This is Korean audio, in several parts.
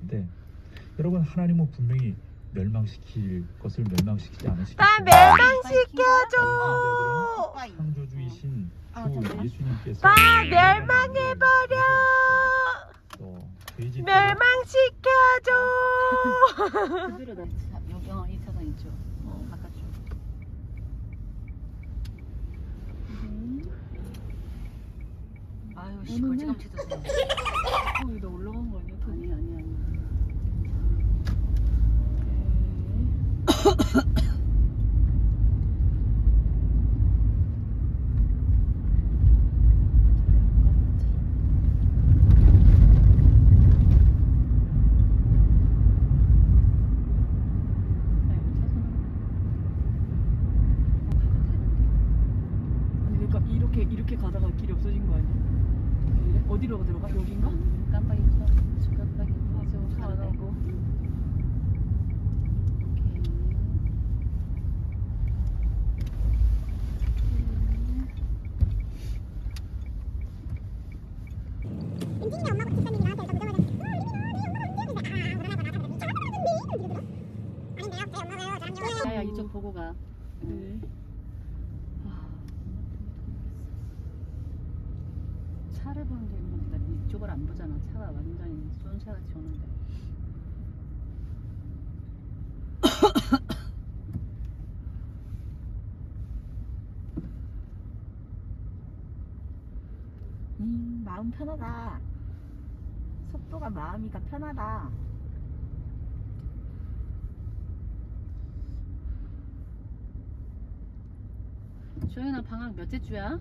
네. 여러분 하나님은 분명히 멸망시킬 것을 멸망시키지 않으시겠죠. 나 멸망시켜줘. 창조주이신 주 예수님께서 나 멸망해버려. 돼지 멸망시켜줘. 그대로 나 영원 2차선 있죠. 어, 바깥쪽. 아유 씨 어머나. 걸지감치도 어, 여기 나 올라간 거 아니야? 아니 아니 아니. 어디로 들어가? 여긴가? 깜빡이 켜. 깜빡이 켜서 아, 가야 되고. 야야 이쪽 보고 가. 응. 완전히 손새같이 오는데 음 마음 편하다 속도가 마음이가 편하다 조연아 방학 몇째 주야?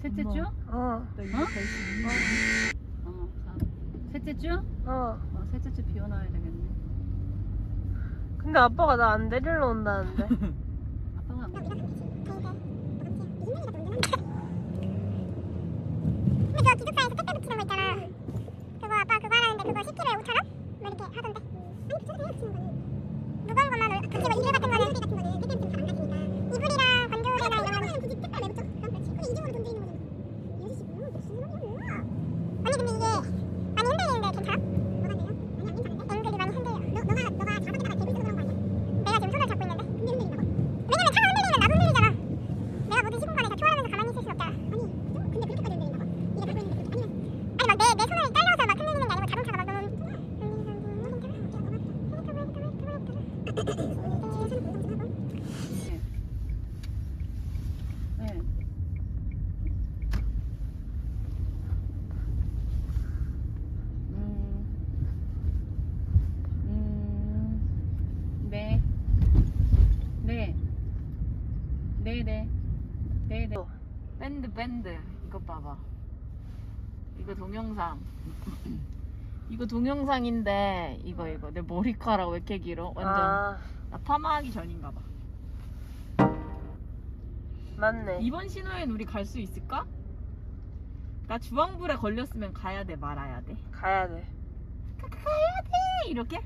셋째 뭐. 주? 어? 어? 셋째 주? 어. 어, 셋째 주 비워놔야 되겠네. 근데 아빠가 나 안 데리러 온다는데. 아빠가 안 돼. 그러니까. 근데 저 기숙사에서 밴드 이것 봐봐 이거 동영상 이거 동영상인데 이거 이거 내 머리카락 왜 이렇게 길어? 완전 아, 나 파마하기 전인가 봐 맞네. 이번 신호엔 우리 갈 수 있을까? 나 주황불에 걸렸으면 가야 돼 말아야 돼 가야 돼. 가- 가야 돼 이렇게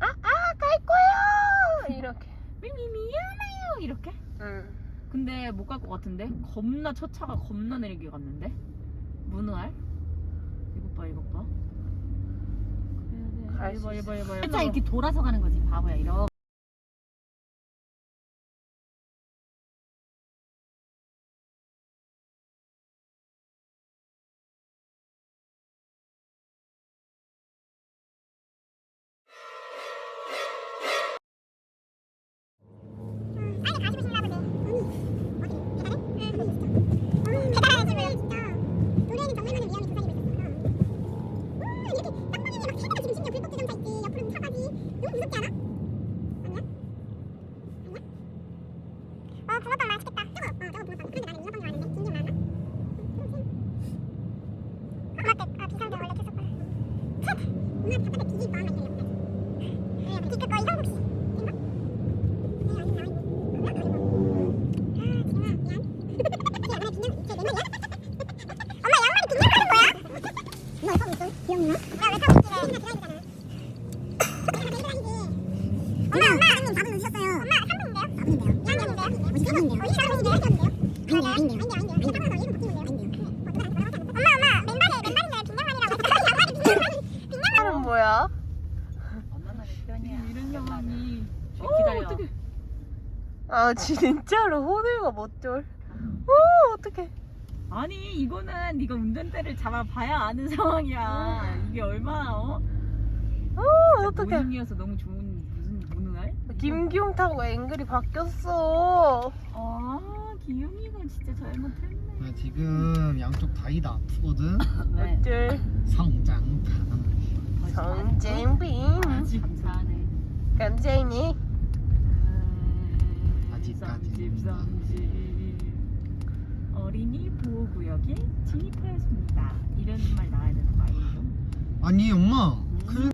아, 아, 갈 거야! 이렇게. 미미 미안해요 이렇게 응. 근데 못 갈 것 같은데? 겁나 첫 차가 겁나 내리게 갔는데? 문알? 이것 봐 이것 봐. 갈수 이봐 이봐 이봐. 이봐. 살짝 이렇게 돌아서 가는 거지 바보야 이런. 那他不个提一包吗 아 진짜로 호들가 멋절. 오 어떡해. 아니 이거는 네가 운전대를 잡아봐야 아는 상황이야. 이게 얼마나 어? 오 어떡해. 모닝이어서 너무 좋은 무슨 무능할? 김기용 타고 앵글이 바뀌었어. 아 기영이가 진짜 잘못했네. 나 지금 양쪽 다리다 아프거든. 왜? 어쩔. 성장 반. 성쟁빈. 아직 감사하네. 감사이네. 아직까지. 30, 30. 어린이 보호구역에 진입하였습니다. 이런 말 나와야 되는 거 아니에요? 아니 엄마. 그.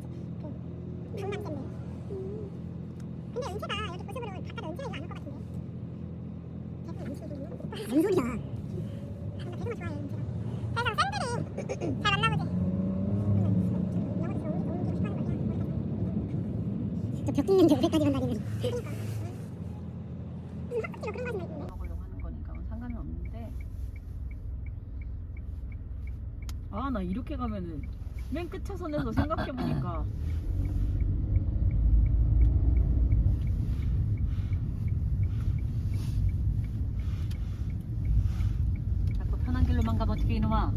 무슨 소리야? 저벽 뚫는데 어디까지 간다니. 그 학교로 그런 거지 말고. 먹으려고 하는 거니까 상관은 없는데 아 나 이렇게 가면은 맨끝 차선에서 생각해 보니까 자꾸 편한 길로만 가면 어떻게 이놈아?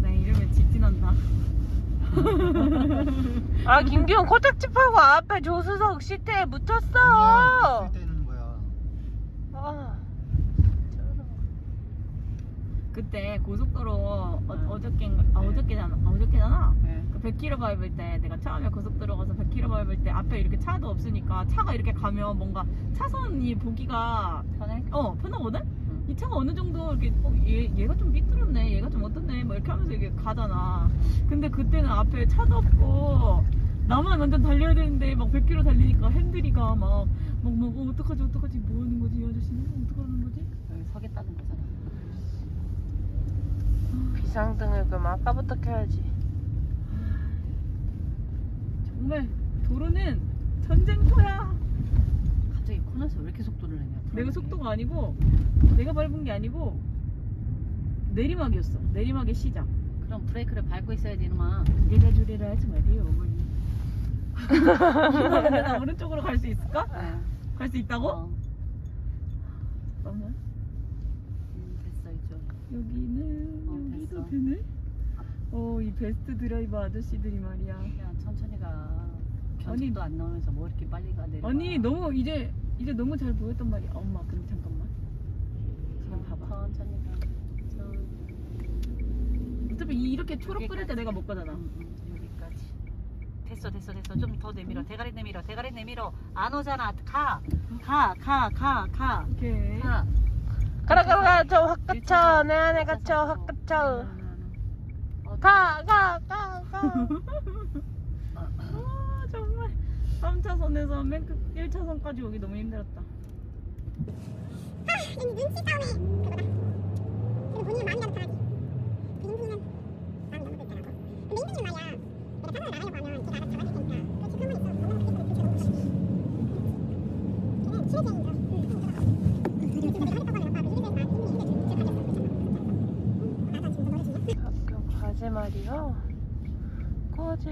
나 이러면 직진한다. 아 김기용 코딱지하고 앞에 조수석 시트에 묻혔어. 쓸 때는 거야. 아. 그때 고속도로 어, 어저께 아 어저께잖아 아, 어저께잖아. 네. 그 100km 밟을 때 내가 처음에 고속도로 가서 100km 밟을 때 앞에 이렇게 차도 없으니까 차가 이렇게 가면 뭔가 차선이 보기가 편해? 어 편하거든? 응. 이 차가 어느 정도 이렇게 어, 얘, 얘가 좀 삐뚤었네 얘가 좀 어떻네 뭐 이렇게 하면서 이렇게 가잖아 근데 그때는 앞에 차도 없고 나만 완전 달려야 되는데 막 100km 달리니까 핸들이가 막 막, 막 어, 어떡하지 어떡하지 뭐 하는 거지 이 아저씨는 어떡하는 거지? 여기 서겠다는 거잖아. 비상등을 그럼 아까부터 켜야지. 정말 도로는 전쟁터야 갑자기 코너에서 왜 이렇게 속도를 내냐? 내가 속도가 아니고 내가 밟은 게 아니고 내리막이었어 내리막의 시작 그럼 브레이크를 밟고 있어야지 이놈아. 내가 주례라 하지 마세요 어머니 근데 나 오른쪽으로 갈 수 있을까? 네. 갈수 있다고? 어. 잠깐만 음, 됐어 이쪽. 여기는 어, 됐어. 되네? 어이 베스트 드라이버 아저씨들이 말이야. 그냥 천천히 가. 변속도 안 나오면서 뭐 이렇게 빨리 가 내려. 아니 너무 이제 이제 너무 잘 보였단 말이야. 엄마 근데 잠깐만. 지금 봐봐. 천천히 가. 어차피 이- 이렇게 초록 뿌릴 때 여기까지. 내가 못 가잖아 음, 음, 여기까지. 됐어 됐어 됐어. 좀 더 내밀어. 대가리 내밀어. 대가리 내밀어. 안 오잖아. 가. 가 가 가 가. 오케이. 가. 가라 가라. 저확 갇혀. 내 안에 갇혀. 확 갇혀. 어, 가가 가 가. 아 정말 3차선에서 맨 끝 1차선까지 오기 너무 힘들었다 이 눈치 싸움에 그거다. 그리고 본인은 마음이 나도 편하지. 그 인생은 마음이 너무 불편하고. 근데 인생은 말이야. 내가 타고 나가려고 하면 걔가 알아서 잡아줄 테니까. 그런 건 있어. 너무 그렇게 되면 불편해. 걔는 친해지니까. 지금 내가 하겠다고 하면 아빠 그 일에 대해서 나한테 힘이 있는데 지금 가겠어. 말이요. 과제